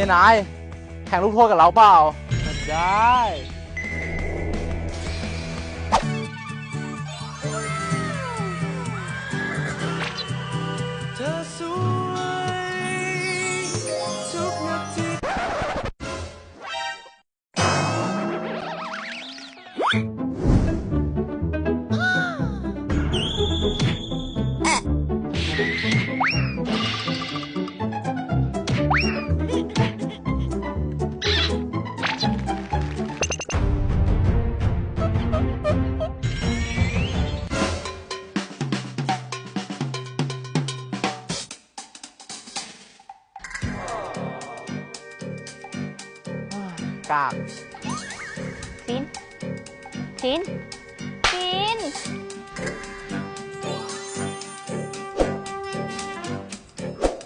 ฮ้ยนาย แข่งลูกโทษกับเราเปล่า ได้ เธอสวยทุกนาที กาก ชินชินชิน